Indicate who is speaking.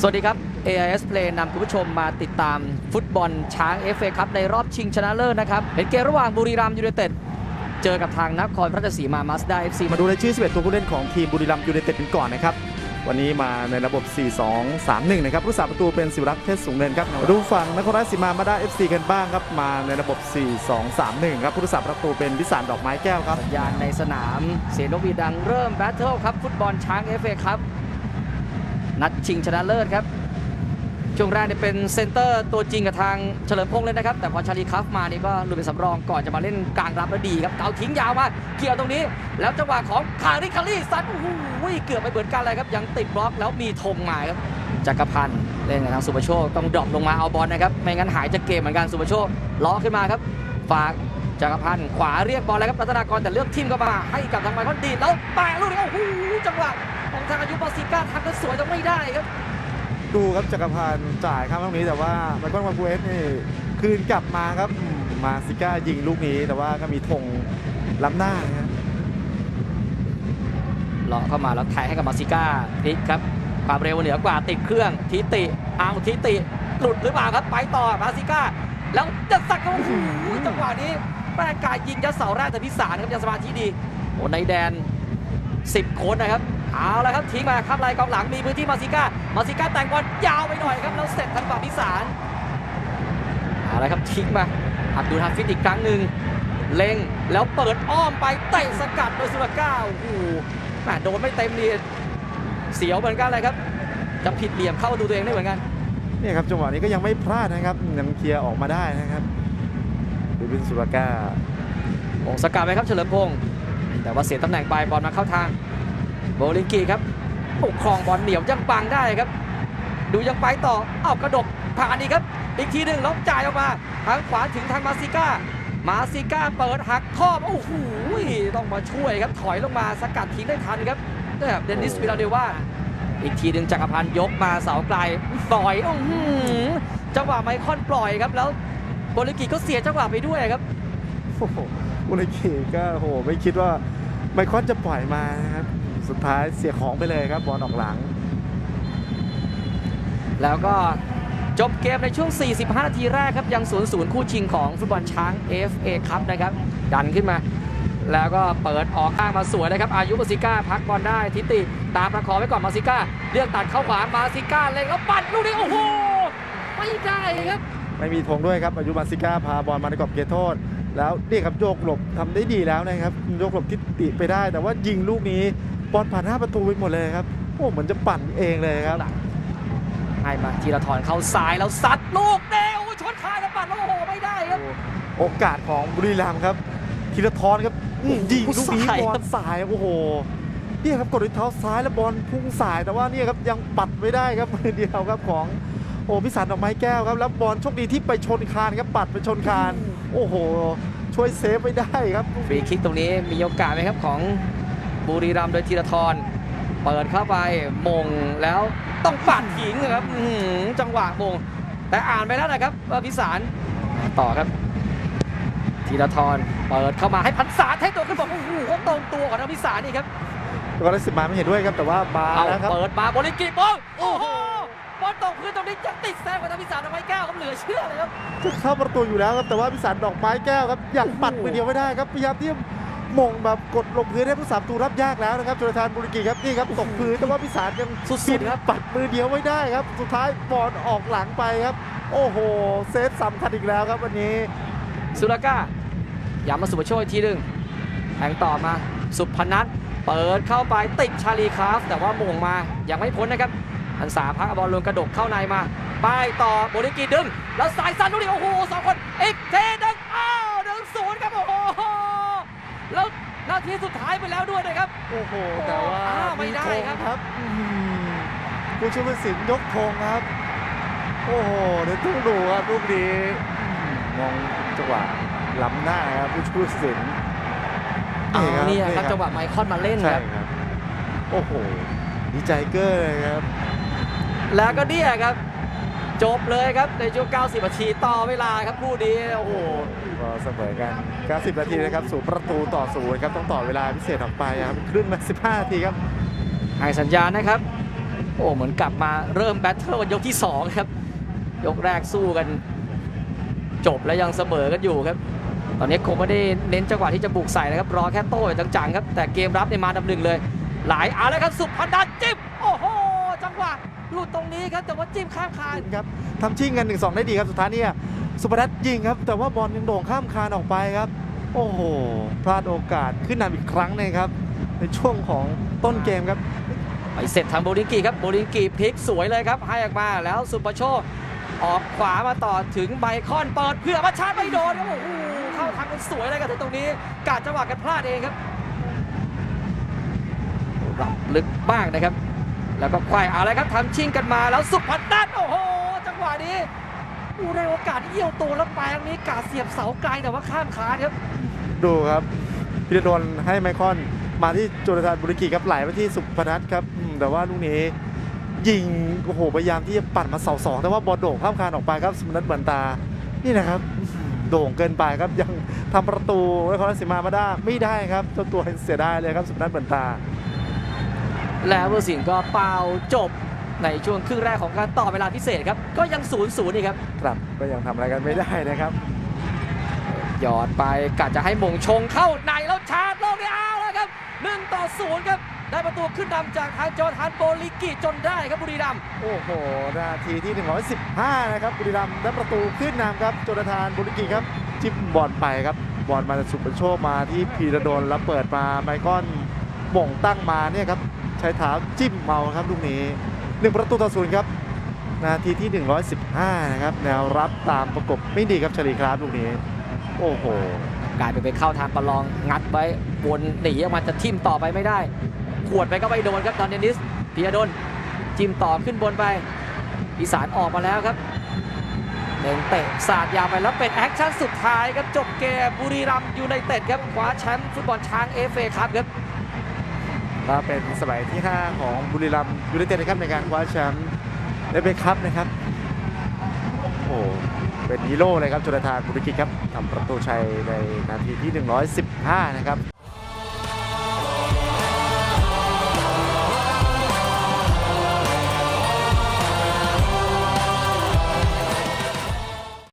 Speaker 1: สวัสดีครับ AIS Play นำคุณผู้ชมมาติดตามฟุตบอลช้าง FA ครับในรอบชิงชนะเลิศนะครับเป็นเกมระหว่างบุรีรัมย์ยูไนเต็ดเจอกับทางนครราชสีมามาสด้า FC
Speaker 2: มาดูรายชื่อ 11 ตัวผู้เล่นของทีมบุรีรัมย์ยูไนเต็ดกันก่อนนะครับ วันนี้มาในระบบ 4-2-3-1 นะครับผู้สาประตูเป็นศิวรักษ์เพชรสูงเนินครับมาดูฝั่งนครราชสีมามาด้า FC กันบ้างครับมาในระบบ 4-2-3-1 ครับผู้สาประตูเป็นวิสารดอกไม้แก้วครับ
Speaker 1: สัญญาณในสนามเสียงนกหวีดดังเริ่มแบทเทิลครับฟุตบอลช้าง FA ครับ นัดชิงชนะเลิศครับ ช่วงแรกเนี่ยเป็นเซนเตอร์ตัวจริงกับทางเฉลิมพงษ์เลยนะครับ แต่พอชาลีคัฟมานี่ก็ลุดเป็นสำรองก่อนจะมาเล่นกลางรับแล้วดีครับเกาทิ้งยาวมาเกี่ยวตรงนี้ แล้วจังหวะของคาริคารีซัดโอ้โหเกือบไปเหมือนกันเลยครับ ยังติดบล็อกแล้วมีธงมาครับจักรพันธ์เล่นกับทางสุประโชคต้องดรอปลงมาเอาบอลนะครับไม่งั้นหายจากเกมเหมือนกันสุประโชคล้อขึ้นมาครับ ฝากจักรพันธ์ขวาเรียกบอลแล้วครับรัตนากรแต่เลือกทิมเข้ามาให้กับทางไมคอนดีแล้วแปะลูกนี้โอ้โหจังหวะ ทางอายุปอซิก้าทำก็สวยแต่ไม่ได้ครับ
Speaker 2: ดูครับจักรพันธ์จ่ายข้ามตรงนี้แต่ว่าไมเคิลมาคูเอสนี่คืนกลับมาครับอืมมาซิก้ายิงลูกนี้แต่ว่าก็มีธงล้ำหน้านะครับ
Speaker 1: เลาะเข้ามาแล้วแทงให้กับมาซิก้าพลิกครับ ความเร็วเหนือกว่าติดเครื่องทิติเอาทิติ หลุดหรือเปล่าครับไปต่อมาซิก้า แล้วจะสักโอ้โหจังหวะนี้แม่กายยิงยัดเสาแรกแต่พิสารครับยังสมาธิดีโอ้ในแดน 10 คนนะครับ เอาละครับทิ้งมาครับลายกองหลังมีพื้นที่มาซิก้ามาซิก้าแต่งบอลยาวไปหน่อยครับแล้วเสร็จทางฝั่งพิสารเอาละครับทิ้งมาอับดุลฮาฟิดอีกครั้งหนึ่งเล็งแล้วเปิดอ้อมไปเตะสกัดโดยสุรก้าโอ้โหแหม่โดนไม่เต็มดีเสียวเหมือนกันเลยครับ จะผิดเหลี่ยมเข้าประตูตัวเองได้เหมือนกัน
Speaker 2: เนี่ยครับจังหวะนี้ก็ยังไม่พลาดนะครับยังเคลียร์ออกมาได้นะครับดูวินสุรก้า
Speaker 1: วงสกัดไปครับเฉลิมพงศ์แต่ว่าเสียตำแหน่งไปบอลมาเข้าทาง โบลิงกีครับปกครองบอลเหนียวยังปังได้ครับ ดูยังไปต่อเอากระดกผ่านอีกครับ อีกทีหนึ่งแล้วจ่ายออกมาทางขวาถึงทางมาซิก้า มาซิก้าเปิดหักข้อโอ้โหต้องมาช่วยครับถอยลงมาสกัดทิ้งได้ทันครับแบบเดนนิสวิลาเดว่าอีกทีหนึ่งจักรพันธ์ยกมาเสาไกลปล่อยโอ้โหจังหวะไมคอนปล่อยครับแล้วโบลิงกีก็เสียจังหวะไปด้วยครับ
Speaker 2: โอ้โหอุลกิก็โอ้โหไม่คิดว่าไมคอนจะปล่อยมานะครับ สุดท้ายเสียของไปเลยครับบอลออกหลัง
Speaker 1: แล้วก็จบเกมในช่วง 45 นาทีแรกครับ ยัง 0-0 คู่ชิงของฟุตบอลช้าง FA ครับนะครับ ดันขึ้นมา แล้วก็เปิดออกข้างมาสวยนะครับ อายุมาซิก้าพักบอลได้ทิติ ตามประคองไว้ก่อนมาซิก้าเลือกตัดเข้าขวามาซิก้าเล็งแล้วปัดลูกนี้โอ้โหไม่ได้ครับ
Speaker 2: ไม่มีธงด้วยครับ อายุมาซิก้าพาบอลมาในกรอบเขตโทษ แล้วนี่ครับโยกหลบทำได้ดีแล้วนะครับโยกหลบทิศติไปได้ แต่ว่ายิงลูกนี้ บอลผ่านหน้าประตูไปหมดเลยครับโอ้เหมือนจะปั่นเองเลยครับ
Speaker 1: ให้มาทีละทอนเข้าซ้ายแล้วซัดลูกเดวชนคายแล้วปัดแล้วโอ้โหไม่ได้ครับ
Speaker 2: โอกาสของบุรีรัมย์ครับธีรทรครับอืมยิงลูกนี้
Speaker 1: สาย
Speaker 2: บอลสายโอ้โหเนี่ยครับกดด้วยเท้าซ้ายแล้วบอลพุ่งสายแต่ว่าเนี่ยครับยังปัดไม่ได้ครับมือเดียวครับของโอ้พิสารดอกไม้แก้วครับแล้วบอลโชคดีที่ไปชนคานครับปัดไปชนคาน โอ้โห ช่วยเซฟไม่ได้ครับ
Speaker 1: ฟรีคิกตรงนี้มีโอกาสไหมครับของ บุรีรัมย์โดยธีรทรเปิดเข้าไปมงแล้วต้องปัดทิ้งครับอื้อหือจังหวะมงแต่อ่านไปแล้วนะครับว่าพิสารต่อครับธีรทรเปิดเข้ามาให้พันษาให้ตัวขึ้นบอกโอ้โหเขาตรงตัวของทางพิสารนี่ครับ
Speaker 2: ก็ได้สิบมาไม่เห็นด้วยครับแต่ว่าบา
Speaker 1: เอา
Speaker 2: แล้วครับ
Speaker 1: เปิดมาบริกิบอลโอ้โหบอลตกพื้นตรงนี้ยังติดแซงกับทางพิสารทำไมแก้วครับเหลือเชื่อเลยครับ
Speaker 2: จะเข้าประตูอยู่แล้วครับแต่ว่าพิสารดอกไม้แก้วครับยังปัดมือเดียวไม่ได้ครับพยายามที่จะ มงแบบกดลงพื้นให้ผู้สามตูรับยากแล้วนะครับโจนาธานบุริกีครับนี่ครับตกพื้นแต่ว่าพิสารยัง
Speaker 1: สุดๆครับ
Speaker 2: ปัดมือเดียวไม่ได้ครับ สุดท้ายบอลออกหลังไปครับ โอ้โหเซฟสำคัญอีกแล้วครับวันนี้
Speaker 1: สุรก้าย้ำมาสุภโชคอีกทีหนึ่งแทงต่อมาสุพนัทเปิดเข้าไปติดชาลีคราฟ แต่ว่าโมงมายังไม่พ้นนะครับอันสาพักเอาบอลลงกระดกเข้าในมาป้ายต่อโบลิกีดึง แล้วสายสั้นลูกนี้โอ้โหสองคนอีกเทดึงอ้าวหนึ่งศูนย์ครับโอ้โหแล้ว นาทีสุดท้ายไปแล้วด้วยนะครับ
Speaker 2: โอ้โห แต่ว่า
Speaker 1: อ้าวไม่ได้
Speaker 2: ธง
Speaker 1: ครับ
Speaker 2: ครับอื้อหือผู้ช่วยผู้สินยกธงครับ โอ้โห เดี๋ยวต้องดูครับลูกนี้อื้อหือมองจังหวะล้ำหน้าครับผู้ช่วยผู้สิน
Speaker 1: อ้าว
Speaker 2: ครับ
Speaker 1: นี่ครับจังหวะไมคอนมาเล่น
Speaker 2: ใช่
Speaker 1: ครับ
Speaker 2: ครับ โอ้โห ดีใจเกอร์เลยครับ
Speaker 1: แล้วก็เนี่ยครับ จบเลยครับในช่วง 90 นาทีต่อเวลาครับคู่นี้โอ้โห
Speaker 2: ก็เสมอกัน 90 นาทีนะครับสู่ประตูต่อศูนย์ครับต้องต่อเวลาพิเศษออกไปครับครึ่งละ15 นาทีครับ
Speaker 1: ให้สัญญาณนะครับ โอ้เหมือนกลับมาเริ่มแบทเทิลกันยกที่ 2 ครับ ยกแรกสู้กัน จบแล้วยังเสมอกันอยู่ครับ ตอนนี้คงไม่ได้เน้นจังหวะที่จะบุกใส่นะครับ รอแค่โต้อย่างจังๆครับ แต่เกมรับในยมาดำหนึ่งเลย หลายเอาแล้วครับสุพนัทจิ้มโอ้โหจังหวะ หลุดตรงนี้ครับแต่ว่าจิ้มข้ามคาน
Speaker 2: ครับทำชิ่งกัน1-2 ได้ดีครับสุดท้ายเนี่ยสุพนัทยิงครับแต่ว่าบอลยังโด่งข้ามคานออกไปครับ โอ้โหพลาดโอกาสขึ้นนำอีกครั้งหนึงครับ ในช่วงของต้นเกมครับ
Speaker 1: ไปเสร็จทางโบลิงกีครับโบลิงกีพลิกสวยเลยครับ ให้ออกมาแล้วสุปโชคออกขวามาต่อถึงไบคอนเปิดเพื่อมาชาร์จไม่โดนครับโอ้โหเข้าทางกันสวยเลยครับถึงตรงนี้กาดจังหวะกันพลาดเองครับรับลึกมากนะครับ แล้วก็ควายเอาเลยครับทำชิงกันมาแล้วสุพันัทโอ้โห จังหวะนี้อู้ได้โอกาสเยี่ยวตัวแล้วไปตรงนี้กาเสียบเสาไกลแต่ว่าข้ามคานครับ
Speaker 2: ดูครับพิรดลให้ไมคอนมาที่โจนาธานบุริกิครับไหลไปที่สุพนัทครับแต่ว่าลูกนี้ยิงโอ้โหพยายามที่จะปั่นมาเสาสองแต่ว่าบอลโด่งข้ามคานออกไปครับสุพนัทเหมือนตา นี่นะครับ โด่งเกินไปครับยังทำประตูนครราชสีมามาได้ไม่ได้ครับเจ้าตัวเสียดายเลยครับสุพนัทเหมือนตา
Speaker 1: แล้วเวอร์สิงห์ก็เป่าจบในช่วงครึ่งแรกของการต่อเวลาพิเศษครับ ก็ยังศูนย์ศูนย์นี่ครับ
Speaker 2: ครับก็ยังทำอะไรกันไม่ได้นะครับ
Speaker 1: หยอดไปกะจะให้มงชงเข้าในแล้วชาร์จลงได้เอาแล้วครับ1ต่อ0ครับ ได้ประตูขึ้นนำจากทางจอร์ทานโบลิกิจนได้ครับบุรีรัมย์
Speaker 2: โอ้โห นาทีที่ 115 นะครับ บุรีรัมย์ได้ประตูขึ้นนำครับโจนาธานบุริกิครับ จิ้มบอลไปครับ บอลมาจากสุปโชคมาที่พีระดนแล้วเปิดมาไมคอนหม่งตั้งมาเนี่ยครับ ใช้เท้าจิ้มเมาครับลูกนี้หนึ่งประตูต่อศูนย์ครับ นาทีที่ 115 นะครับ แนวรับตามประกบไม่ดีครับชลีครับลูกนี้ โอ้โห
Speaker 1: กลายเป็นไปเข้าทางประลองงัดไว้วนหนีออกมาจะทิ่มต่อไปไม่ได้ขวดไปก็ไม่โดนครับตอนเดนิสพียดนจิ้มต่อขึ้นบนไปอีสานออกมาแล้วครับเดินเตะสาดยาวไปแล้วเป็นแอคชั่นสุดท้ายครับจบเกมบุรีรัมย์ยูไนเต็ดครับคว้าแชมป์ฟุตบอลช้างเอฟเอครับครับ
Speaker 2: ก็เป็นสมัยที่ 5 ของบุรีรัมย์ยูไนเต็ดนะครับในการคว้าแชมป์เอฟเอคัพนะครับ โอ้เป็นฮีโร่เลยครับจุลธานบุริกิจครับทำประตูชัยในนาทีที่ 115 นะครับ